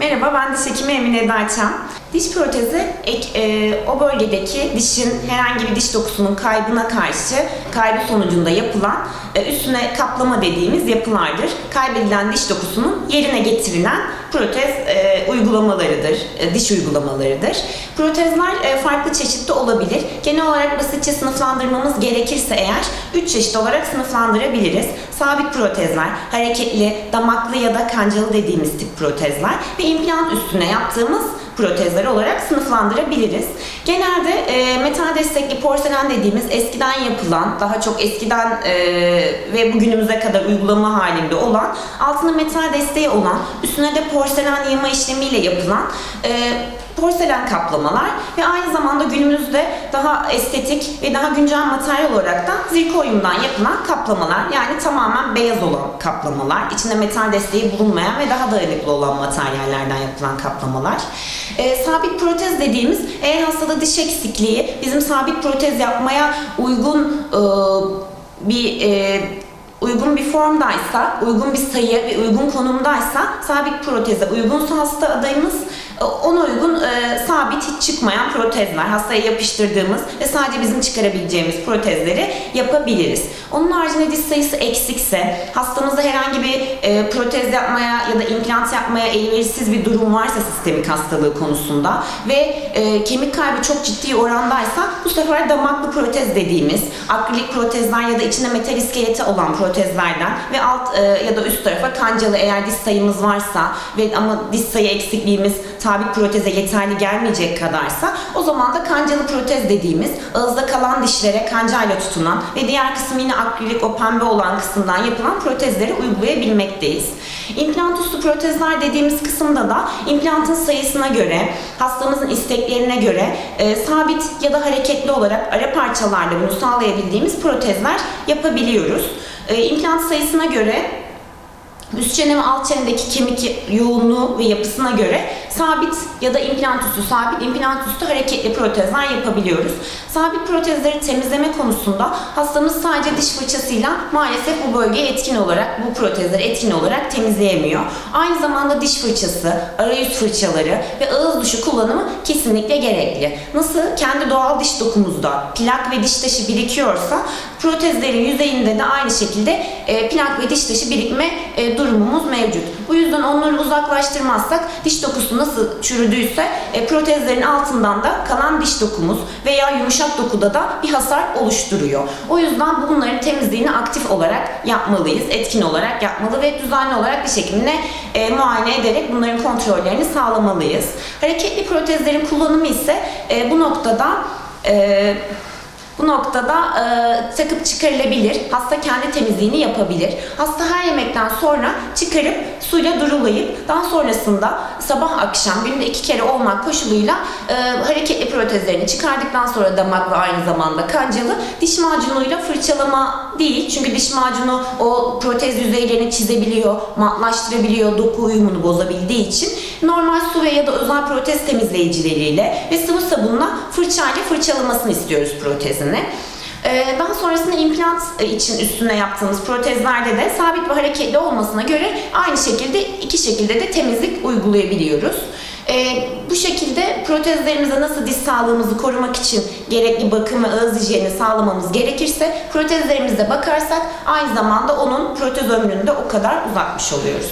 Merhaba, ben diş hekimi Emine Darçam. Diş protezi ek, e, o bölgedeki dişin herhangi bir diş dokusunun kaybına karşı kaybı sonucunda yapılan e, üstüne kaplama dediğimiz yapılardır. Kaybedilen diş dokusunun yerine getirilen protez e, uygulamalarıdır, e, diş uygulamalarıdır. Protezler e, farklı çeşitli olabilir. Genel olarak basitçe sınıflandırmamız gerekirse eğer 3 çeşit olarak sınıflandırabiliriz. Sabit protezler, hareketli, damaklı ya da kancalı dediğimiz tip protezler ve implant üstüne yaptığımız protezler olarak sınıflandırabiliriz. Genelde e, metal destekli porselen dediğimiz eskiden yapılan, daha çok eskiden e, ve bugünümüze kadar uygulama halinde olan, altında metal desteği olan, üstüne de porselen yığma işlemiyle yapılan e, porselen kaplamalar ve aynı zamanda günümüzde daha estetik ve daha güncel materyal olarak da zirkonyumdan yapılan kaplamalar yani tamamen beyaz olan kaplamalar, içinde metal desteği bulunmayan ve daha dayanıklı olan materyallerden yapılan kaplamalar. Ee, sabit protez dediğimiz eğer hastada diş eksikliği bizim sabit protez yapmaya uygun e, bir e, uygun bir formdaysa, uygun bir sayı ve uygun konumdaysa sabit proteze uygunsa hasta adayımız e, ona uygun e, sabit hiç çıkmayan protezler, hastaya yapıştırdığımız ve sadece bizim çıkarabileceğimiz protezleri yapabiliriz. Onun haricinde diş sayısı eksikse, hastamızda herhangi bir e, protez yapmaya ya da implant yapmaya elverişsiz bir durum varsa sistemik hastalığı konusunda ve e, kemik kaybı çok ciddi orandaysa bu sefer damaklı protez dediğimiz akrilik protezler ya da içinde metal iskeleti olan protezlerden ve alt e, ya da üst tarafa kancalı eğer diş sayımız varsa ve ama diş sayı eksikliğimiz sabit proteze yeterli gelmeyecek kadarsa o zaman da kancalı protez dediğimiz ağızda kalan dişlere kancayla tutunan ve diğer kısım yine akrilik o pembe olan kısımdan yapılan protezleri uygulayabilmekteyiz. İmplant üstü protezler dediğimiz kısımda da implantın sayısına göre, hastamızın isteklerine göre e, sabit ya da hareketli olarak ara parçalarla bunu sağlayabildiğimiz protezler yapabiliyoruz. E, implant sayısına göre Üst çene ve alt çenedeki kemik yoğunluğu ve yapısına göre sabit ya da implant üstü, sabit implant üstü hareketli protezler yapabiliyoruz. Sabit protezleri temizleme konusunda hastamız sadece diş fırçasıyla maalesef bu bölgeyi etkin olarak, bu protezleri etkin olarak temizleyemiyor. Aynı zamanda diş fırçası, arayüz fırçaları ve ağız duşu kullanımı kesinlikle gerekli. Nasıl kendi doğal diş dokumuzda plak ve diş taşı birikiyorsa protezlerin yüzeyinde de aynı şekilde e, plak ve diş taşı birikme e, durumumuz mevcut. Bu yüzden onları uzaklaştırmazsak diş dokusu nasıl çürüdüyse e, protezlerin altından da kalan diş dokumuz veya yumuşak dokuda da bir hasar oluşturuyor. O yüzden bunların temizliğini aktif olarak yapmalıyız, etkin olarak yapmalı ve düzenli olarak bir şekilde e, muayene ederek bunların kontrollerini sağlamalıyız. Hareketli protezlerin kullanımı ise e, bu noktada e, bu noktada e, takıp çıkarılabilir. Hasta kendi temizliğini yapabilir. Hasta her yemekten sonra çıkarıp suyla durulayıp daha sonrasında sabah akşam günde iki kere olmak koşuluyla e, hareketli protezlerini çıkardıktan sonra damak ve aynı zamanda kancalı diş macunuyla fırçalama değil. Çünkü diş macunu o protez yüzeylerini çizebiliyor, matlaştırabiliyor, doku uyumunu bozabildiği için normal su ve ya da özel protez temizleyicileriyle ve sıvı sabunla fırçayla fırçalamasını istiyoruz protezini. Ee, Daha sonrasında implant için üstüne yaptığımız protezlerde de sabit ve hareketli olmasına göre aynı şekilde iki şekilde de temizlik uygulayabiliyoruz. Ee, bu şekilde protezlerimize nasıl diş sağlığımızı korumak için gerekli bakım ve ağız hijyeni sağlamamız gerekirse protezlerimize bakarsak aynı zamanda onun protez ömrünü de o kadar uzatmış oluyoruz.